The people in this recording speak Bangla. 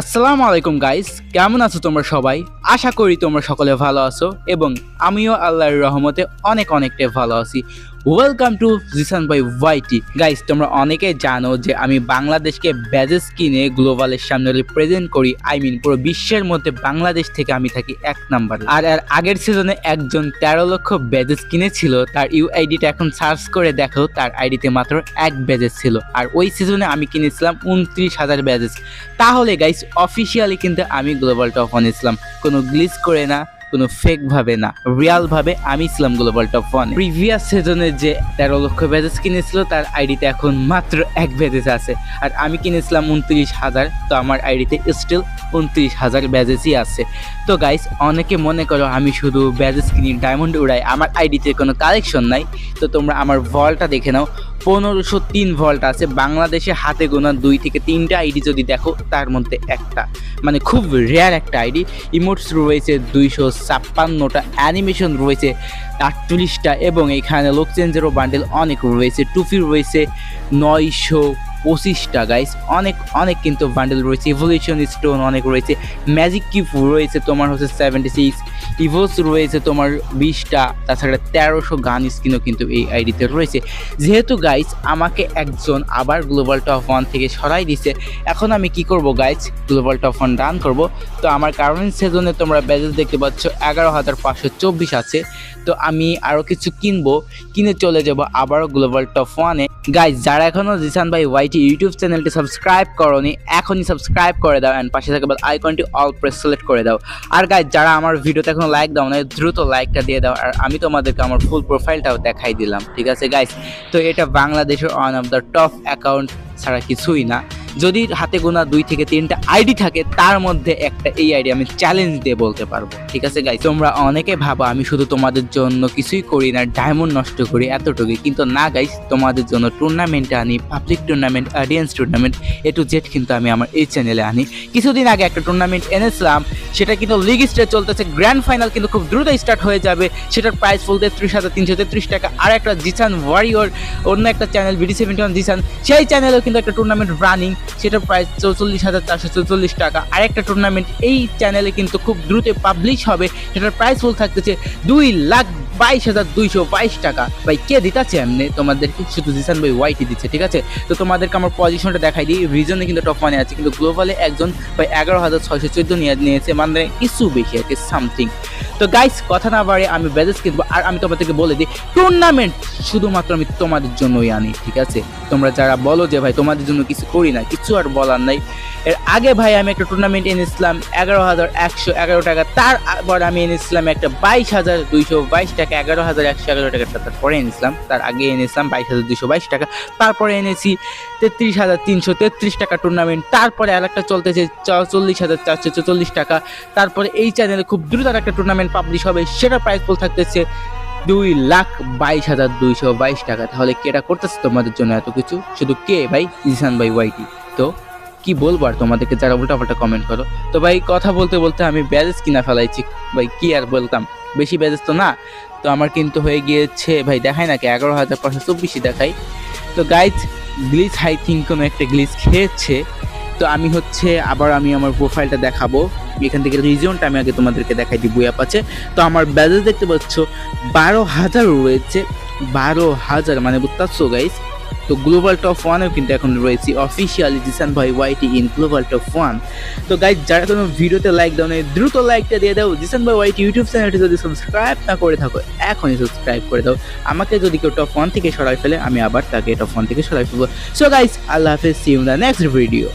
আসসালামু আলাইকুম গাইস কেমন আছো তোমরা সবাই? আশা করি তোমরা সকলে ভালো আছো এবং আমিও আল্লাহর রহমতে অনেক অনেকটাই ভালো আছি। Welcome to Zisan by YT guys তোমরা অনেকে জানো যে আমি বাংলাদেশকে ব্যাজেস কিনে গ্লোবালের সামনে প্রেজেন্ট করি। আই মিন পুরো বিশ্বের মধ্যে বাংলাদেশ থেকে আমি থাকি এক নাম্বার আর আর আগের সিজনে একজন তেরো লক্ষ ব্যাজেস কিনেছিল, তার ইউ ইউআইডিটা এখন সার্চ করে দেখো, তার আইডিতে মাত্র এক ব্যাজেস ছিল। আর ওই সিজনে আমি কিনেছিলাম উনত্রিশ হাজার ব্যাজেস তাহলে গাইস অফিসিয়ালি কিন্তু আমি গ্লোবাল টপ ইসলাম কোনো গ্লিচ করে না। কোনো ফেক ভাবে না রিয়াল ভাবে আমি ছিলাম গ্লোবাল টপ ওয়ান প্রিভিয়াস সিজনে যে তেরো লক্ষ ব্যাজেস কিনেছিল, তার আইডিতে এখন মাত্র এক ব্যাজেস আছে। আর আমি কিনেছিলাম উনত্রিশ হাজার, তো আমার আইডিতে স্টিল উনত্রিশ হাজার ব্যাজেসই আছে। তো গাইস অনেকে মনে করো আমি শুধু ব্যাজেস কিনি ডায়মন্ড উড়াই, আমার আইডিতে কোনো কালেকশন নাই। তো তোমরা আমার ভলটা দেখে নাও, পনেরোশো তিন ভল্ট আছে। বাংলাদেশে হাতে গোনা দুই থেকে তিনটা আইডি যদি দেখো, তার মধ্যে একটা। মানে খুব রেয়ার একটা আইডি ইমোটস রয়েছে দুইশো ছাপ্পান্নটা অ্যানিমেশন রয়েছে আটচল্লিশটা এবং এখানে লোক চেঞ্জেরও বান্ডেল অনেক রয়েছে টুপি রয়েছে নয়শো পঁচিশটা গাইস অনেক অনেক কিন্তু বান্ডেল রয়েছে। ইভলিউশন স্টোন অনেক রয়েছে। ম্যাজিক কিপ রয়েছে তোমার হচ্ছে সেভেন্টি সিক্স ইভোস রয়েছে তোমার বিশটা। তাছাড়া তেরোশো গান স্কিনও কিন্তু এই আইডিতে রয়েছে। যেহেতু গাইস আমাকে একজন আবার গ্লোবাল টপ ওয়ান থেকে সরাই দিছে, এখন আমি কি করব guys global top one run করব। তো আমার কারণ সেজনে তোমরা ব্যাজেস দেখতে পাচ্ছ, এগারো হাজার পাঁচশো চব্বিশ আছে। তো আমি আরও কিছু কিনবো। কিনে চলে যাব আবারও গ্লোবাল টপ ওয়ানে গাইজ যারা এখনও জিসান ভাই ওয়াইটি ইউটিউব চ্যানেলটি সাবস্ক্রাইব করনি, এখনই সাবস্ক্রাইব করে দাও অ্যান্ড পাশে থাকা আইকনটি অল প্রেস সিলেক্ট করে দাও। আর গাইজ যারা আমার ভিডিওতে এখনও লাইক দাও না দ্রুত লাইকটা দিয়ে দাও আর আমি তোমাদেরকে আমার ফুল প্রোফাইলটাও দেখাই দিলাম, ঠিক আছে গাইজ তো এটা বাংলাদেশের one of the top account ছাড়া কিছুই না। যদি হাতে গোনা দুই থেকে তিনটা আইডি থাকে, তার মধ্যে একটা এই আইডি আমি চ্যালেঞ্জ দিয়ে বলতে পারব। ঠিক আছে গাই তোমরা অনেকে ভাবো, আমি শুধু তোমাদের জন্য কিছুই করি না ডায়মন্ড নষ্ট করি এতটুকুই। কিন্তু না গাইস তোমাদের জন্য টুর্নামেন্টে আনি public tournament audience tournament A to Z কিন্তু আমি আমার এই চ্যানেলে আনি। কিছুদিন আগে একটা টুর্নামেন্ট এনেছিলাম, সেটা কিন্তু লিগ স্টেজ চলতেছে গ্র্যান্ড ফাইনাল কিন্তু খুব দ্রুত স্টার্ট হয়ে যাবে। সেটার প্রাইস ফুল তেত্রিশ হাজার তিনশো তেত্রিশ টাকা। আর একটা জিসান ওয়ারিয়র অন্য একটা channel BD seventy one Zisan সেই চ্যানেলেও কিন্তু একটা টুর্নামেন্ট রানিং সেটার প্রায় চৌচল্লিশ হাজার চারশো চৌচল্লিশ টাকা। আরেকটা টুর্নামেন্ট এই চ্যানেলে কিন্তু খুব দ্রুত পাবলিশ হবে। সেটার প্রাইস ফুল থাকতেছে দুই লাখ বাইশ হাজার দুইশো বাইশ টাকা। ভাই, কে দিতেছে? এমনি তোমাদেরকে শুধু জিসান ভাই ওয়াইটি দিচ্ছে, ঠিক আছে? তো তোমাদেরকে আমার পজিশনটা দেখাই দিই। রিজনে কিন্তু টপ ওয়ানে আছে, কিন্তু গ্লোবালে একজন, ভাই, এগারো হাজার ছয়শো চোদ্দ নিয়ে নিয়েছে মানে কিছু বেশি আছে সামথিং তো গাইস কথা না বাড়ে আমি ব্যাজেস কিনবো আর আমি তোমাদেরকে বলে দিই টুর্নামেন্ট শুধুমাত্র আমি তোমাদের জন্যই আনি, ঠিক আছে? তোমরা যারা বলো যে, ভাই, তোমাদের জন্য কিছু করি না কিছু আর বলার নাই। এর আগে ভাই, আমি একটা টুর্নামেন্ট এনেছিলাম, এগারো হাজার একশো এগারো টাকা। তারপর আমি এনেছিলাম একটা বাইশ হাজার দুইশো বাইশ টাকা। এগারো হাজার একশো এগারো টাকা তারপরে এনেছিলাম। তার আগে এনেছিলাম বাইশ হাজার দুশো বাইশ টাকা। তারপরে এনেছি তেত্রিশ হাজার তিনশো তেত্রিশ টাকা টুর্নামেন্ট তারপরে আর একটা চলতেছে চল্লিশ হাজার চারশো চল্লিশ টাকা। তারপরে এই চ্যানেলে খুব দ্রুত আর একটা টুর্নামেন্ট পাবলিশ হবে। সেটা প্রাইস ফুল থাকতেছে দুই লাখ বাইশ হাজার দুইশো বাইশ টাকা। তাহলে কেটা করতেছে তোমাদের জন্য এত কিছু? শুধু কে ভাই? ইসান ভাই ওয়াইটি তো কি বলব আর তোমাদেরকে যারা উল্টাপাল্টা কমেন্ট করো। তো ভাই, কথা বলতে বলতে আমি ব্যাজেস কিনা ফেলাইছি। ভাই, কি আর বলতাম? বেশি ব্যাজেস তো না। তো আমার কিন্তু হয়ে গিয়েছে, ভাই দেখায় নাকি এগারো হাজার পাঁচশো চব্বিশই দেখাই। তো গাইজ গ্লিচ হাই থিঙ্ক কোনো একটা গ্লিচ খেয়েছে। তো আমি হচ্ছে আবার আমি আমার প্রোফাইলটা দেখাবো। এখান থেকে রিজনটা আমি আগে তোমাদেরকে দেখাই দিই বুয়া পাচ্ছে। তো আমার ব্যালেন্স দেখতে পাচ্ছ, বারো হাজার রয়েছে, বারো হাজার মানে বুঝতে গাইস তো গ্লোবাল টপ ওয়ানেও কিন্তু এখন রয়েছে অফিসিয়ালি জিসান ভাই YT in global top one তো গাইজ যারা কোনো ভিডিওতে লাইক দাও নেই, দ্রুত লাইকটা দিয়ে দাও। জিসান ভাই ওয়াইটি ইউটিউব চ্যানেলটি যদি সাবস্ক্রাইব না করে থাকো, এখনই সাবস্ক্রাইব করে দাও। আমাকে যদি কেউ টপ ওয়ান থেকে সরাই ফেলে, আমি আবার তাকে টপ ওয়ান থেকে সরাই ফেলব। সো গাইজ আল্লাহ হাফেজ see you the next video